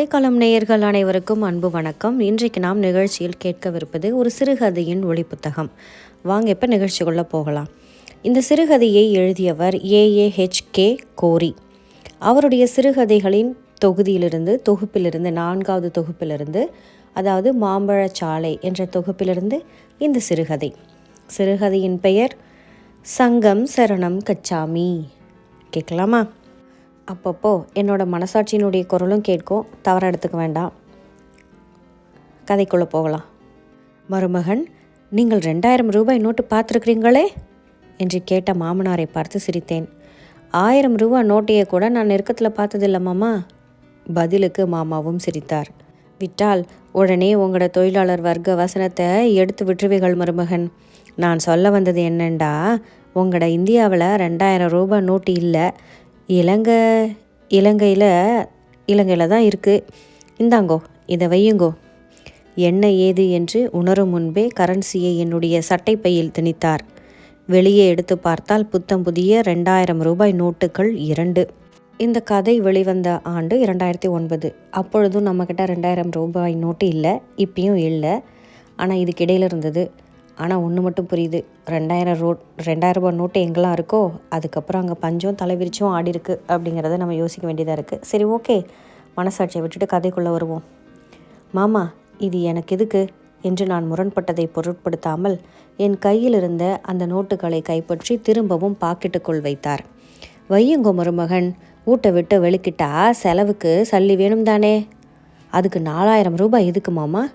கதைக்களம் நேயர்கள் அனைவருக்கும் அன்பு வணக்கம். இன்றைக்கு நாம் நிகழ்ச்சியில் கேட்கவிருப்பது ஒரு சிறுகதையின் ஒளி புத்தகம் வாங்க இப்போ நிகழ்ச்சிக்குள்ளே போகலாம். இந்த சிறுகதையை எழுதியவர் ஏஏஹெச்கே கோரி. அவருடைய சிறுகதைகளின் தொகுதியிலிருந்து தொகுப்பிலிருந்து நான்காவது தொகுப்பிலிருந்து அதாவது மாம்பழச்சாலை என்ற தொகுப்பிலிருந்து இந்த சிறுகதை. சிறுகதையின் பெயர் சங்கம் சரணம் கச்சாமி. கேட்கலாமா? அப்பப்போ என்னோட மனசாட்சியினுடைய குரலும் கேட்கும். தவற எடுத்துக்க வேண்டாம். கதைக்குள்ளே போகலாம். மருமகன் நீங்கள் ரெண்டாயிரம் ரூபாய் நோட்டு பார்த்துருக்கிறீங்களே? என்று கேட்ட மாமனாரை பார்த்து சிரித்தேன். ஆயிரம் ரூபாய் நோட்டையை கூட நான் நெருக்கத்தில் பார்த்ததில்ல மாமா. பதிலுக்கு மாமாவும் சிரித்தார். விட்டால் உடனே உங்களோட தொழிலாளர் வர்க்க வசனத்தை எடுத்து விட்டுருவீர்கள் மருமகன். நான் சொல்ல வந்தது என்னண்டா? உங்களோட இந்தியாவில் ரெண்டாயிரம் ரூபாய் நோட்டு இல்லை. இலங்கை இலங்கையில் இலங்கையில் தான் இருக்குது இந்தாங்கோ இதை வையுங்கோ. என்ன ஏது என்று உணரும் முன்பே கரன்சியை என்னுடைய சட்டை பையில் திணித்தார். வெளியே எடுத்து பார்த்தால் புத்தம் புதிய ரெண்டாயிரம் ரூபாய் நோட்டுகள் இரண்டு. இந்த கதை வெளிவந்த ஆண்டு இரண்டாயிரத்தி ஒன்பது. அப்பொழுதும் நம்மக்கிட்ட ரெண்டாயிரம் ரூபாய் நோட்டு இல்லை இப்பயும் இல்லை. ஆனால் இதுக்கு இடையில இருந்தது. ஆனால் ஒன்று மட்டும் புரியுது. ரெண்டாயிரம் ரோட் ரெண்டாயிரம் ரூபாய் நோட்டு எங்கெல்லாம் இருக்கோ அதுக்கப்புறம் அங்கே பஞ்சம் தலைவிரிச்சும் ஆடி இருக்கு அப்படிங்கிறத நம்ம யோசிக்க வேண்டியதாக இருக்குது சரி ஓகே. மனசாட்சியை விட்டுட்டு கதைக்குள்ளே வருவோம். மாமா இது எனக்கு எதுக்கு? என்று நான் முரண்பட்டதை பொருட்படுத்தாமல் என் கையில் இருந்த அந்த நோட்டுகளை கைப்பற்றி திரும்பவும் பாக்கெட்டுக்குள் வைத்தார். வையுங்கோ மருமகன். ஊட்ட விட்டு வெளிக்கிட்டா செலவுக்கு சல்லி வேணும் தானே அதுக்கு நாலாயிரம் ரூபாய் எதுக்கு மாமா?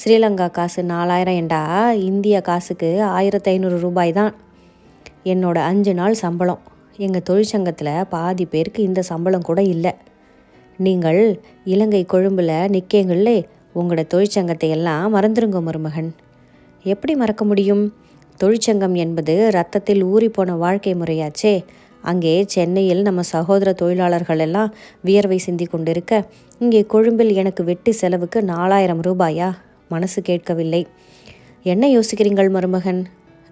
ஸ்ரீலங்கா காசு நாலாயிரம் ஏண்டா? இந்திய காசுக்கு ஆயிரத்தி ஐநூறு ரூபாய் தான். என்னோட அஞ்சு நாள் சம்பளம். எங்கள் தொழிற்சங்கத்தில் பாதி பேருக்கு இந்த சம்பளம் கூட இல்லை. நீங்கள் இலங்கை கொழும்பில் நிற்கீங்களே உங்களோட தொழிற்சங்கத்தை எல்லாம் மறந்துருங்க மருமகன். எப்படி மறக்க முடியும்? தொழிற்சங்கம் என்பது ரத்தத்தில் ஊறி போன வாழ்க்கை முறையாச்சே. அங்கே சென்னையில் நம்ம சகோதர தொழிலாளர்கள் எல்லாம் வியர்வை சிந்தி கொண்டிருக்க இங்கே கொழும்பில் எனக்கு வெட்டி செலவுக்கு நாலாயிரம் ரூபாயா? மனசு கேட்கவில்லை. என்ன யோசிக்கிறீங்கள் மருமகன்?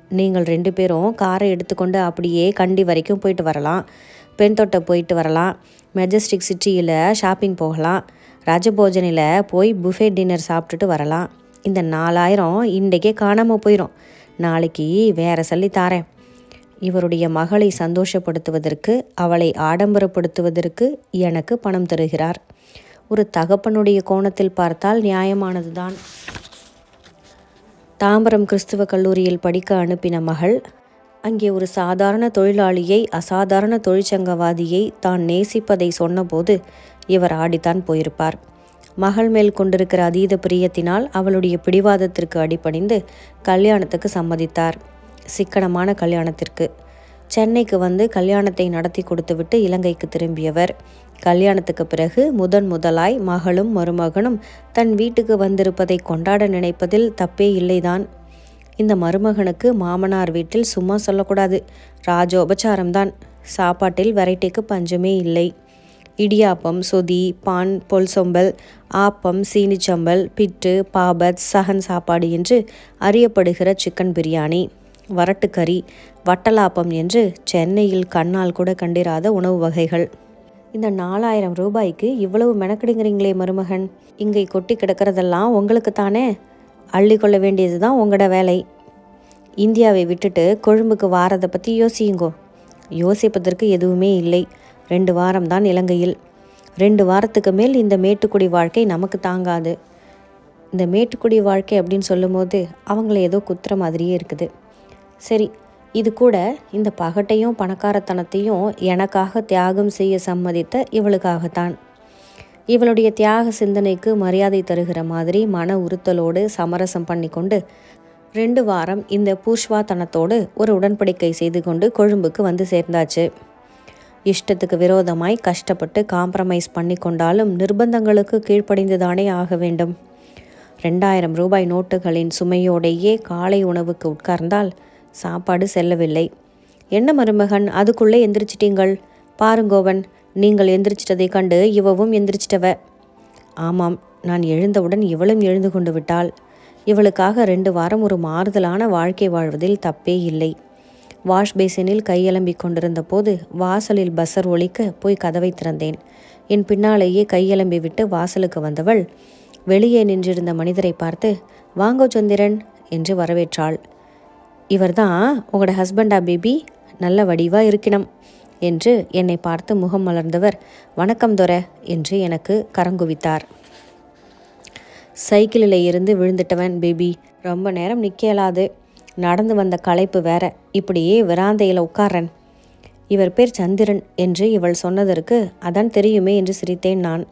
நீங்கள் ரெண்டு பேரும் காரை எடுத்துக்கொண்டு அப்படியே கண்டி வரைக்கும் போயிட்டு வரலாம். பெண் தொட்டை போயிட்டு வரலாம். மெஜஸ்டிக் சிட்டியில் ஷாப்பிங் போகலாம். ராஜபோஜனில் போய் புஃபே டின்னர் சாப்பிட்டுட்டு வரலாம். இந்த நாலாயிரம் இன்றைக்கே காணாமல் போயிடும் நாளைக்கு வேற சொல்லி தாரேன். இவருடைய மகளை சந்தோஷப்படுத்துவதற்கு அவளை ஆடம்பரப்படுத்துவதற்கு எனக்கு பணம் தருகிறார். ஒரு தகப்பனுடைய கோணத்தில் பார்த்தால் நியாயமானதுதான். தாம்பரம் கிறிஸ்துவ கல்லூரியில் படிக்க அனுப்பின மகள் அங்கே ஒரு சாதாரண தொழிலாளியை அசாதாரண தொழிற்சங்கவாதியை தான் நேசிப்பதை சொன்னபோது இவர் ஆடித்தான் போயிருப்பார். மகள் மேல் கொண்டிருக்கிற அதீத பிரியத்தினால் அவளுடைய பிடிவாதத்திற்கு அடிபணிந்து கல்யாணத்துக்கு சம்மதித்தார். சிக்கனமான கல்யாணத்திற்கு. சென்னைக்கு வந்து கல்யாணத்தை நடத்தி கொடுத்துவிட்டு இலங்கைக்கு திரும்பியவர். கல்யாணத்துக்கு பிறகு முதன் முதலாய் மகளும் மருமகனும் தன் வீட்டுக்கு வந்திருப்பதை கொண்டாட நினைப்பதில் தப்பே இல்லைதான். இந்த மருமகனுக்கு மாமனார் வீட்டில் சும்மா சொல்லக்கூடாது. ராஜோபச்சாரம்தான். சாப்பாட்டில் வெரைட்டிக்கு பஞ்சமே இல்லை. இடியாப்பம் சொதி பான் பொல் சொம்பல் ஆப்பம் சீனிச்சம்பல் பிட்டு பாபத் சகன் சாப்பாடு என்று அறியப்படுகிற சிக்கன் பிரியாணி. வரட்டுக்கறி வட்டலாப்பம் என்று சென்னையில் கண்ணால் கூட கண்டிராத உணவு வகைகள். இந்த நாலாயிரம் ரூபாய்க்கு இவ்வளவு மெனக்கிடுங்கிறீங்களே மருமகன். இங்கே கொட்டி கிடக்கிறதெல்லாம் உங்களுக்கு தானே? அள்ளி கொள்ள வேண்டியது தான் உங்களோட வேலை. இந்தியாவை விட்டுட்டு கொழும்புக்கு வாரதை பற்றி யோசியுங்கோ. யோசிப்பதற்கு எதுவுமே இல்லை. ரெண்டு வாரம் தான் இலங்கையில். ரெண்டு வாரத்துக்கு மேல் இந்த மேட்டுக்குடி வாழ்க்கை நமக்கு தாங்காது. இந்த மேட்டுக்குடி வாழ்க்கை அப்படின்னு சொல்லும்போது அவங்கள ஏதோ குத்துற மாதிரியே இருக்குது. சரி இது கூட இந்த பகட்டையும் பணக்காரத்தனத்தையும் எனக்காக தியாகம் செய்ய சம்மதித்த இவளுக்காகத்தான். இவளுடைய தியாக சிந்தனைக்கு மரியாதை தருகிற மாதிரி மன உறுத்தலோடு சமரசம் பண்ணி கொண்டு ரெண்டு வாரம் இந்த பூஷ்வாத்தனத்தோடு ஒரு உடன்படிக்கை செய்து கொண்டு கொழும்புக்கு வந்து சேர்ந்தாச்சு. இஷ்டத்துக்கு விரோதமாய் கஷ்டப்பட்டு காம்ப்ரமைஸ் பண்ணி கொண்டாலும் நிர்பந்தங்களுக்கு கீழ்ப்படிந்துதானே ஆக வேண்டும். ரெண்டாயிரம் ரூபாய் நோட்டுகளின் சுமையோடையே காலை உணவுக்கு உட்கார்ந்தால் சாப்பாடு செல்லவில்லை. என்ன மருமகன் அதுக்குள்ளே எந்திரிச்சிட்டீங்கள்? பாருங்கோவன் நீங்கள் எந்திரிச்சிட்டதை கண்டு இவவும் எந்திரிச்சிட்டவ. ஆமாம் நான் எழுந்தவுடன் இவளும் எழுந்து கொண்டு விட்டாள். இவளுக்காக ரெண்டு வாரம் ஒரு மாறுதலான வாழ்க்கை வாழ்வதில் தப்பே இல்லை. வாஷ் பேசினில் கையலம்பிக் கொண்டிருந்த போது வாசலில் பஸ்ஸர் ஒழிக்க போய் கதவை திறந்தேன். என் பின்னாலேயே கையலம்பி விட்டு வாசலுக்கு வந்தவள் வெளியே நின்றிருந்த மனிதரை பார்த்து வாங்கோ சந்திரன் என்று வரவேற்றாள். இவர்தான் உங்களோட ஹஸ்பண்டா பேபி நல்ல வடிவாக இருக்கணும் என்று என்னை பார்த்து முகம் மலர்ந்தவர். வணக்கம் துர என்று எனக்கு கரங்குவித்தார். சைக்கிளில் இருந்து விழுந்துட்டவன் பேபி ரொம்ப நேரம் நிற்க இயலாது நடந்து வந்த களைப்பு வேற. இப்படியே விராந்தையில் உட்காரன் இவர் பேர் சந்திரன் என்று இவள் சொன்னதற்கு அதான் தெரியுமே என்று சிரித்தேன் நான்.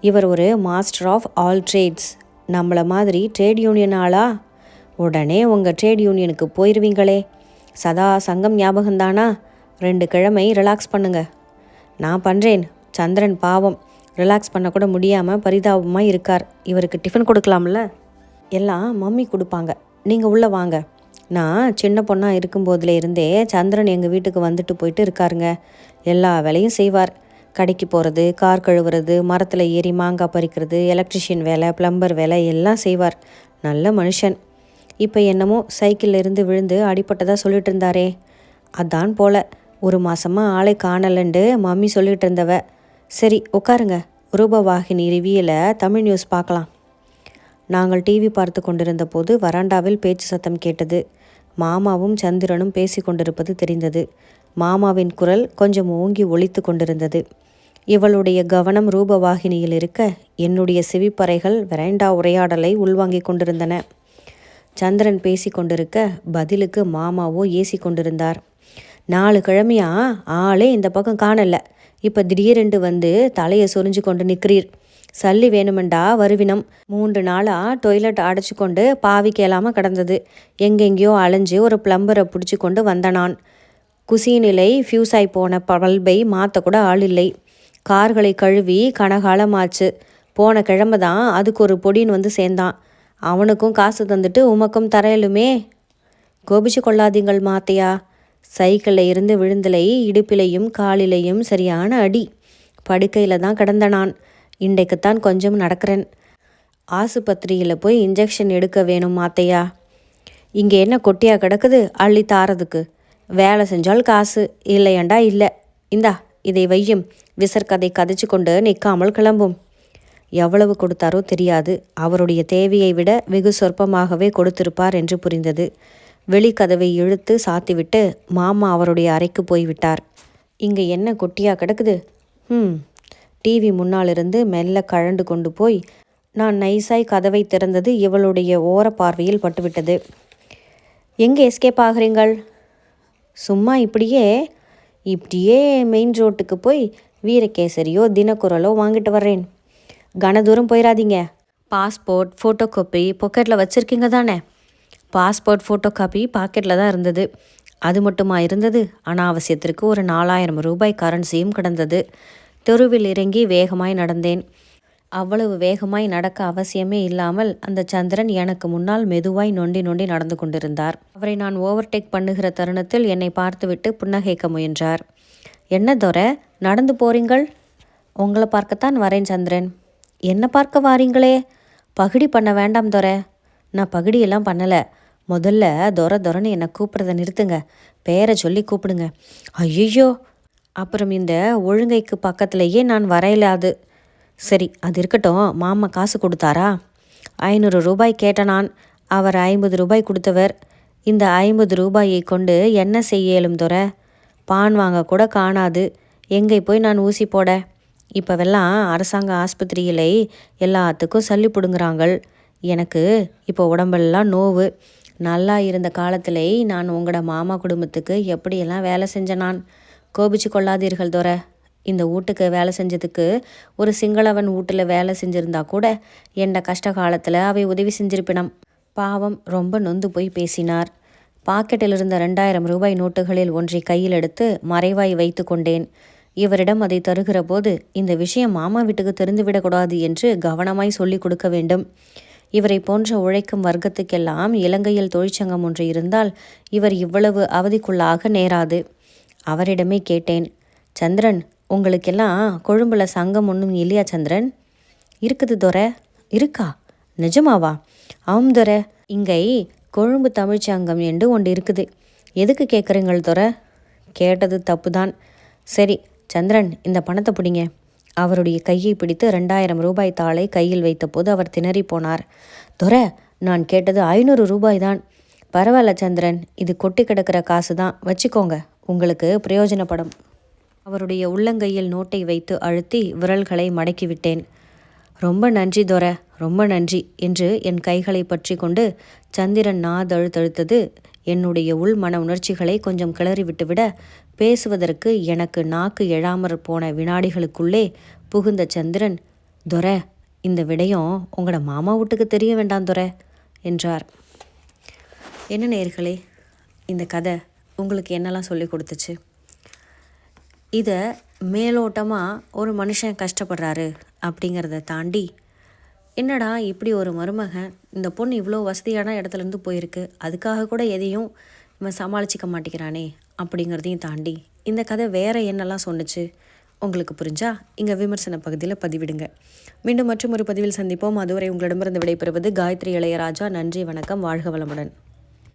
இவர் ஒரு மாஸ்டர் ஆஃப் ஆல் ட்ரேட்ஸ் நம்மளை மாதிரி ட்ரேட் யூனியன் ஆளா? உடனே உங்கள் ட்ரேட் யூனியனுக்கு போயிடுவீங்களே சதா சங்கம் ஞாபகம்தானா? ரெண்டு கிழமை ரிலாக்ஸ் பண்ணுங்க. நான் பண்ணுறேன் சந்திரன் பாவம். ரிலாக்ஸ் பண்ணக்கூட முடியாமல் பரிதாபமாக இருக்கார். இவருக்கு டிஃபன் கொடுக்கலாம்ல? எல்லாம் மம்மி கொடுப்பாங்க. நீங்கள் உள்ளே வாங்க. நான் சின்ன பொண்ணாக இருக்கும்போதுல இருந்தே சந்திரன் எங்கள் வீட்டுக்கு வந்துட்டு போயிட்டு இருக்காருங்க. எல்லா வேலையும் செய்வார். கடைக்கு போகிறது கார் கழுவுறது மரத்தில் ஏறி மாங்காய் பறிக்கிறது எலக்ட்ரிஷியன் வேலை ப்ளம்பர் வேலை எல்லாம் செய்வார். நல்ல மனுஷன். இப்போ என்னமோ சைக்கிளில் இருந்து விழுந்து அடிப்பட்டதாக சொல்லிட்டு இருந்தாரே. அதான் போல. ஒரு மாதமாக ஆளை காணலண்டு மம்மி சொல்லிட்டு இருந்தவ. சரி உட்காருங்க. ரூபவாகினி ரிவியில் தமிழ் நியூஸ் பார்க்கலாம். நாங்கள் டிவி பார்த்து கொண்டிருந்த போது வராண்டாவில் பேச்சு சத்தம் கேட்டது. மாமாவும் சந்திரனும் பேசி கொண்டிருப்பது தெரிந்தது. மாமாவின் குரல் கொஞ்சம் ஓங்கி ஒழித்து கொண்டிருந்தது. இவளுடைய கவனம் ரூபவாகினியில் இருக்க என்னுடைய செவிப்பறைகள் வெரைண்டா உரையாடலை உள்வாங்கிக் கொண்டிருந்தன. சந்திரன் பேசி கொண்டிருக்க பதிலுக்கு மாமாவோ ஏசி கொண்டிருந்தார் நாலு கிழமையா? ஆளே இந்த பக்கம் காணல. இப்போ திடீரென்று வந்து தலையை சொரிஞ்சு கொண்டு நிற்கிறீர். சல்லி வேணுமெண்டா வருவினம். மூன்று நாளாக டொய்லெட் அடைச்சி கொண்டு பாவி கேளாமல் கிடந்தது. எங்கெங்கேயோ அலைஞ்சு ஒரு பிளம்பரை பிடிச்சி கொண்டு வந்த நான். ஃபியூஸ் ஆகி போன பல்பை மாற்றக்கூட ஆள் இல்லை கார்களை கழுவி கனகாலமாச்சு. போன கிழமை தான் அதுக்கு ஒரு பொடின்னு வந்து சேர்ந்தான். அவனுக்கும் காசு தந்துட்டு உமக்கும் தரையலுமே கோபிச்சு கொள்ளாதீங்கள் மாத்தையா. சைக்கிளில் இருந்து விழுந்தலை இடுப்பிலையும் காலிலையும் சரியான அடி. படுக்கையில் தான் கிடந்த நான். இன்றைக்குத்தான் கொஞ்சம் நடக்கிறேன். ஆசுபத்திரியில் போய் இன்ஜெக்ஷன் எடுக்க வேணும் மாத்தையா. இங்கே என்ன கொட்டியாக கிடக்குது அள்ளி தாரதுக்கு. வேலை செஞ்சால் காசு இல்லையாண்டா இல்லை. இந்தா இதை வையும். விசர்கதை கதைச்சு கொண்டு நிற்காமல் கிளம்பும். எவ்வளவு கொடுத்தாரோ தெரியாது. அவருடைய தேவையை விட வெகு சொற்பமாகவே கொடுத்திருப்பார் என்று புரிந்தது. வெளிக்கதவை இழுத்து சாத்திவிட்டு மாமா அவருடைய அறைக்கு போய்விட்டார். இங்கே என்ன கொட்டியா கிடக்குது? ம் டிவி முன்னாலிருந்து மெல்ல கழண்டு கொண்டு போய் நான் நைஸாய் கதவை திறந்தது இவளுடைய ஓர பார்வையில் பட்டுவிட்டது. எங்கே எஸ்கேப் ஆகிறீங்கள்? சும்மா இப்படியே இப்படியே மெயின் ரோட்டுக்கு போய் வீரகேசரியோ தினக்குரலோ வாங்கிட்டு வர்றேன். கன தூரம் போயிடாதீங்க பாஸ்போர்ட் ஃபோட்டோ காப்பி பாக்கெட்டில் வச்சுருக்கீங்க தானே? பாஸ்போர்ட் ஃபோட்டோ காப்பி பாக்கெட்டில் தான் இருந்தது. அது மட்டுமா இருந்தது? அனாவசியத்திற்கு ஒரு நாலாயிரம் ரூபாய் கரன்சியும் கிடந்தது. தெருவில் இறங்கி வேகமாய் நடந்தேன். அவ்வளவு வேகமாய் நடக்க அவசியமே இல்லாமல் அந்த சந்திரன் எனக்கு முன்னால் மெதுவாய் நொண்டி நொண்டி நடந்து கொண்டிருந்தார். அவரை நான் ஓவர்டேக் பண்ணுகிற தருணத்தில் என்னை பார்த்துவிட்டு புன்னகைக்க முயன்றார். என்ன துரை நடந்து போறீங்கள்? உங்களை பார்க்கத்தான் வரேன் சந்திரன். என்ன பார்க்க வாரீங்களே? பகுடி பண்ண வேண்டாம் துரை. நான் பகுடியெல்லாம் பண்ணலை. முதல்ல துரை துரைன்னு என்னை கூப்பிட்றத நிறுத்துங்க. பேரை சொல்லி கூப்பிடுங்க. ஐயோ அப்புறம் இந்த ஒழுங்கைக்கு பக்கத்துலேயே நான் வரையலாது சரி அது இருக்கட்டும். மாமா காசு கொடுத்தாரா? ஐநூறு ரூபாய் கேட்ட நான். அவர் ஐம்பது ரூபாய் கொடுத்தவர். இந்த ஐம்பது ரூபாயை கொண்டு என்ன செய்யலும் துறை பான் வாங்க கூட காணாது. எங்கே போய் நான் ஊசி போட? இப்போவெல்லாம் அரசாங்க ஆஸ்பத்திரியிலே எல்லாத்துக்கும் சல்லி பிடுங்குறாங்க எனக்கு இப்போ உடம்பெல்லாம் நோவு. நல்லா இருந்த காலத்திலே நான் உங்களோட மாமா குடும்பத்துக்கு எப்படியெல்லாம் வேலை செஞ்ச நான்? கோபிச்சு கொள்ளாதீர்கள் துரை. இந்த வீட்டுக்கு வேலை செஞ்சதுக்கு ஒரு சிங்களவன் வீட்டில் வேலை செஞ்சுருந்தா கூட என்ற கஷ்ட காலத்தில் அவை உதவி செஞ்சிருப்பினம். பாவம் ரொம்ப நொந்து போய் பேசினார். பாக்கெட்டில் இருந்த ரெண்டாயிரம் ரூபாய் நோட்டுகளில் ஒன்றை கையில் எடுத்து மறைவாய் வைத்து கொண்டேன். இவரிடம் அதை தருகிற போது இந்த விஷயம் மாமா வீட்டுக்கு தெரிந்துவிடக்கூடாது என்று கவனமாய் சொல்லிக் கொடுக்க வேண்டும். இவரை போன்ற உழைக்கும் வர்க்கத்துக்கெல்லாம் இலங்கையில் தொழிற்சங்கம் ஒன்று இருந்தால் இவர் இவ்வளவு அவதிக்குள்ளாக நேராது. அவரிடமே கேட்டேன் சந்திரன் உங்களுக்கெல்லாம் கொழும்புல சங்கம் ஒன்றும் இல்லையா சந்திரன்? இருக்குது துரை. இருக்கா? நிஜமாவா? ஆம் துரை இங்கே கொழும்பு தமிழ்ச்சங்கம் என்று ஒன்று இருக்குது. எதுக்கு கேட்குறீங்கள் துறை கேட்டது தப்பு தான் சரி சந்திரன் இந்த பணத்தை பிடிங்க. அவருடைய கையை பிடித்து ரெண்டாயிரம் ரூபாய் தாளை கையில் வைத்தபோது அவர் திணறி போனார். துரை நான் கேட்டது ஐநூறு ரூபாய் தான். பரவாயில்ல சந்திரன் இது கொட்டி கிடக்கிற காசு தான் வச்சுக்கோங்க உங்களுக்கு பிரயோஜனப்படும். அவருடைய உள்ளங்கையில் நோட்டை வைத்து அழுத்தி விரல்களை மடக்கிவிட்டேன். ரொம்ப நன்றி துரை ரொம்ப நன்றி என்று என் கைகளை பற்றி கொண்டு சந்திரன் நாதழுத்தழுத்தது என்னுடைய உள் மன உணர்ச்சிகளை கொஞ்சம் கிளறி விட்டுவிட பேசுவதற்கு எனக்கு நாக்கு எழாமற் போன வினாடிகளுக்குள்ளே புகுந்த சந்திரன் துரை இந்த விடயம் உங்களோட மாமா வீட்டுக்கு தெரிய வேண்டாம் துரை என்றார். என்ன நேர்களே இந்த கதை உங்களுக்கு என்னெல்லாம் சொல்லி கொடுத்துச்சு? இதை மேலோட்டமாக ஒரு மனுஷன் கஷ்டப்படுறாரு அப்படிங்கிறத தாண்டி என்னடா இப்படி ஒரு மருமகன்? இந்த பொண்ணு இவ்வளோ வசதியான இடத்துலேருந்து போயிருக்கு. அதுக்காக கூட எதையும் இவன் சமாளிச்சிக்க மாட்டேங்கிறானே அப்படிங்கிறதையும் தாண்டி இந்த கதை வேறு என்னெல்லாம் சொன்னுச்சு? உங்களுக்கு புரிஞ்சா இங்கே விமர்சன பகுதியில் பதிவிடுங்க. மீண்டும் மற்றும் ஒரு பதிவில் சந்திப்போம். அதுவரை உங்களிடமிருந்து விடைபெறுவது காயத்ரி இளையராஜா. நன்றி வணக்கம். வாழ்க வளமுடன்.